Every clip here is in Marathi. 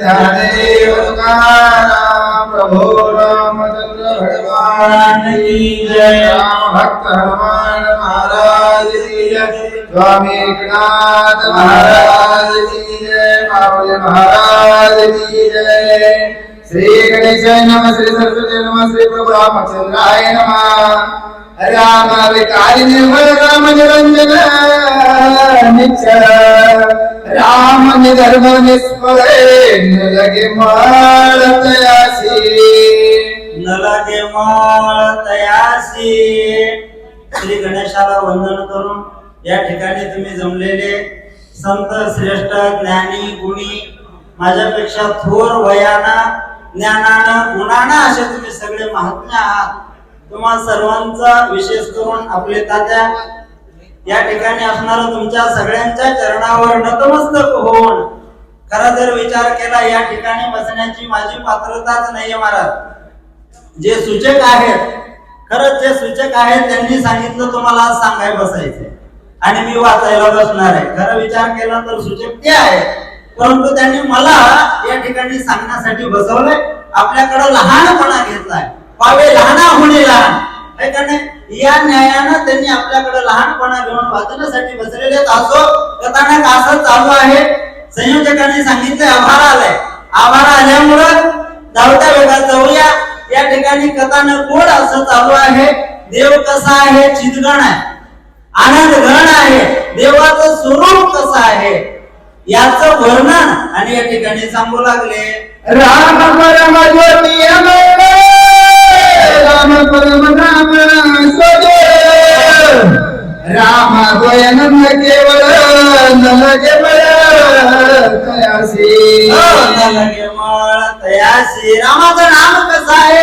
ज्ञानदेव तुकाराम प्रभो रामचंद्र भगवान की जय राम भक्त हनुमान महाराज की जय स्वामी एकनाथ महाराज की जय बाबूजी महाराज की जय श्री गणेश नम श्री सरस्वती नम श्री प्रभु रामचंद्राय नमः राम विकारी निर्मल राम निरंजन निश्चल राम निधर्म निस्मरे न लगे माळ तयासी। न लगे माळ तयासी। श्री गणेशाला वंदन करून या ठिकाणी तुम्ही जमलेले संत श्रेष्ठ ज्ञानी गुणी माझ्यापेक्षा थोर वयाना ज्ञानानं गुणानं असे तुम्ही सगळे महात्मे आहात. तुम्हा सर्वांचा विशेष करून आपले तात्या या ठिकाणी असणारा तुमच्या सगळ्यांच्या चरणावर नतमस्तक होऊन खरा जर विचार केला या ठिकाणी बसण्याची माझी पात्रताच नाहीये महाराज. जे सूचक आहेत खरंच जे सूचक आहेत त्यांनी सांगितलं तुम्हाला आज सांगाय बसायचे आणि मी वाचायला बसणार आहे. खरं विचार केला तर सूचक ते आहेत. परंतु त्यांनी मला या ठिकाणी सांगण्यासाठी बसवलंय. आपल्याकडं लहानपणा घेतलाय. पावे लहाना होणे लहान. है का नाही? या न्यायानं त्यांनी आपल्याकडे लहानपणा घेऊन वाचण्यासाठी बसलेले आहेत. असो कथानक असं चालू आहे. संयोजकांनी सांगितलंय आभार आलाय. आभार आल्यामुळं धावत्या वेगात जाऊया. या ठिकाणी कथानक गोड असं चालू आहे. देव कसा आहे? चितगण आहे. आनंद गण आहे. देवाचं स्वरूप कसं आहे? याचं वर्णन आणि या ठिकाणी सांगू लागले. राम परम ज्योती ಕೇವಲ ನನಗೆ न ತಯಾಸಿ ನನಗೆ मळ तयासी. रामाचं नाम कसं आहे?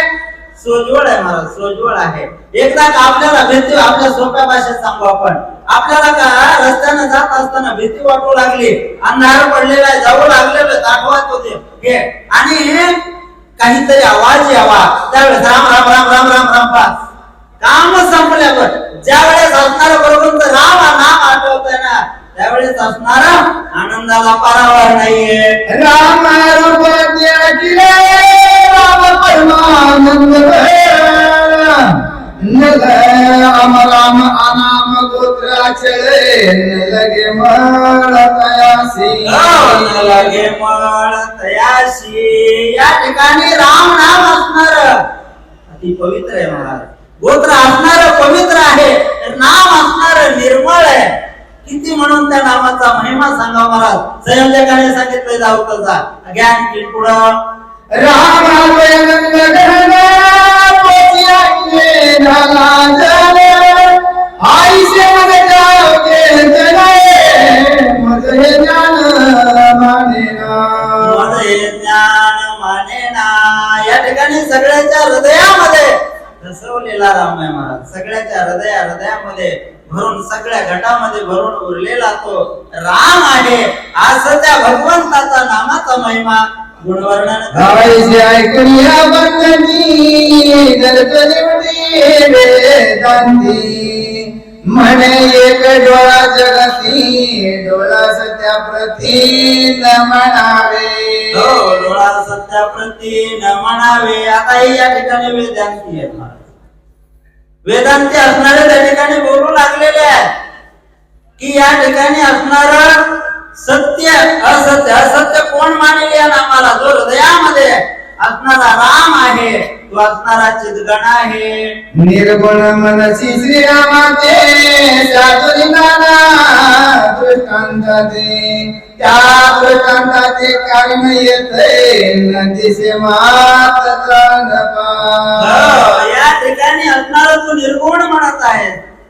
सोजवळ आहे महाराज सोजवळ आहे. एकदा आपल्याला भीती आपल्या सोप्या भाषेत सांगू आपण? आपल्याला का रस्त्यानं जात असताना भीती वाटू लागली? अंधार पडलेला आहे जाऊ लागलेलं दाखवत होते. आणि काहीतरी आवाज यावा त्यावेळेस राम राम राम राम राम राम पास काम संपल्यावर ज्या वेळेस असणार बरोबर राम त्यावेळेस असणारा आनंदाला पारावर नाहीये. राम राम परमानंद नल राम राम अनाम लगे मळ तयासी. लागे मळ तयाशी या ठिकाणी राम नाम असणार. अति पवित्र आहे महाराज. गोत्र असणार पवित्र आहे. नाम असणार निर्मळ आहे. किती म्हणून त्या नावाचा महिमा सांगा महाराज संयोजकाने सांगितलं जाऊ कसा ज्ञान की पुढं. हे ज्ञान ज्ञान या ठिकाणी सगळ्याच्या हृदयामध्ये रसवलेला राम आहे महाराज सगळ्याच्या हृदया हृदयामध्ये भरून सगळ्या घटामध्ये भरून उरलेला तो राम आहे. असं त्या भगवंताचा नामाचा महिमा गुणवर्णन म्हणे एक डोळा जगती डोळा सत्या प्रती न म्हणावे. हो डोळा सत्याप्रती न म्हणावे. आता हे या ठिकाणी वेदांती महाराज वेदांती असणारे त्या ठिकाणी बोलू लागलेले आहे की या ठिकाणी असणार सत्य असत्य असत्य कोण मानले आम्हाला नामाला? जो हृदयामध्ये असणारा राम आहे तो असणारा चिदगण आहे. निर्गुण मनसी श्रीरामाचे साधुरी नाना दृष्टांताचे. त्या दृष्टांताचे कारण येते मात ठिकाणी तू निर्गुण म्हणत आहे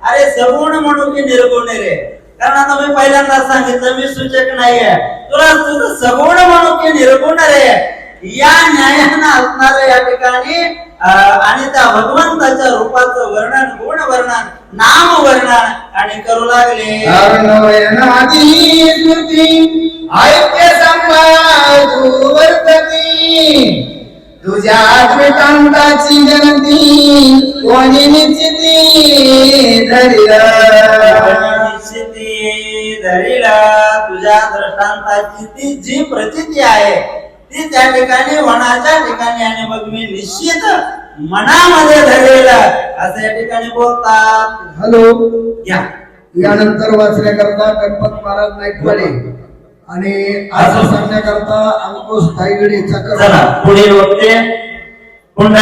अरे सगुण म्हणू की निर्गुण रे. कारण आता मी पहिल्यांदा सांगितलं मी सूचक नाहीये. तुला तुझं सगुण म्हणू की निर्गुण रे. या न्यायानं असणार या ठिकाणी आणि त्या भगवंताच्या रूपाचं वर्णन गुण वर्णन नाम वर्णन आणि करू लागले. ऐक्य संभाजू वर्तती तुझ्या आत्मकांताची जन धरिला निश्चिती धरीला तुझ्या दृष्टांताची ती जी प्रचिती आहे ती त्या ठिकाणी वनाच्या ठिकाणी आणि मग मी निश्चित मनामध्ये धरेल असं या ठिकाणी बोलतात हॅलो. या. यानंतर वाचण्याकरता गणपत महाराज नाईकवाडे आणि असं सांगण्याकरता अंकुश ताईगडे चक्र पुढील वक्ते.